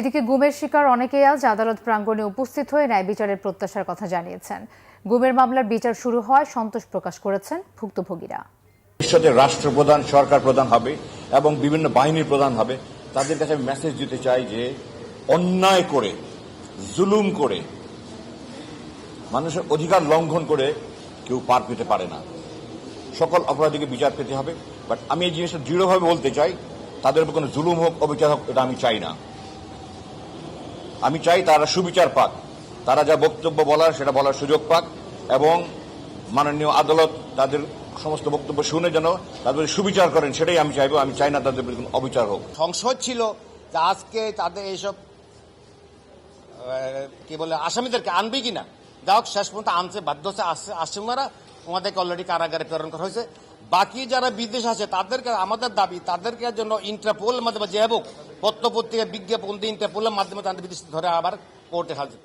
এদিকে গুমের শিকার অনেকেই আজ আদালত প্রাঙ্গণে উপস্থিত হয়ে ন্যায় বিচারের প্রত্যাশার কথা জানিয়েছেন। গুমের মামলার বিচার শুরু হওয়ায় সন্তোষ প্রকাশ করেছেন ভুক্তভোগীরা। ভবিষ্যতে রাষ্ট্রপ্রধান, সরকার প্রধান হবে এবং বিভিন্ন বাহিনীর প্রধান হবে। তাদের কাছে আমি মেসেজ দিতে চাই যে, অন্যায় করে, জুলুম করে, মানুষের অধিকার লঙ্ঘন করে কেউ পার পেতে পারে না। সকল অপরাধীকে বিচার পেতে হবে। বাট আমি এই জিনিসটা দৃঢ়ভাবে বলতে চাই, তাদের উপর কোনো জুলুম হোক, অবিচার হোক, এটা আমি চাই না। আমি চাই তারা সুবিচার পাক। তারা যা বক্তব্য বলার, সেটা বলার সুযোগ পাক এবং মাননীয় আদালত তাদের সমস্ত বক্তব্য শুনে যেন তাদের সুবিচার করেন, সেটাই আমি চাইব। আমি চাই না তাদের অবিচার হোক। সংসদ ছিল যে আজকে তাদের এইসব কি বলে, আসামিদেরকে আনবে কিনা? যা হোক, শেষ পর্যন্ত আনছে বাধ্য হচ্ছে আসছে আসামিরা ওনাদেরকে অলরেডি কারাগারে প্রেরণ করা হয়েছে। বাকি যারা বিদেশ আছে, তাদেরকে, আমাদের দাবি, তাদেরকে জন্য ইন্টারপোল মাধ্যমে যে হোক পত্র পত্রিকা বিজ্ঞাপন দিয়ে ইন্টারপোলের মাধ্যমে তাদের বিদেশ ধরে আবার কোর্টে হাজির।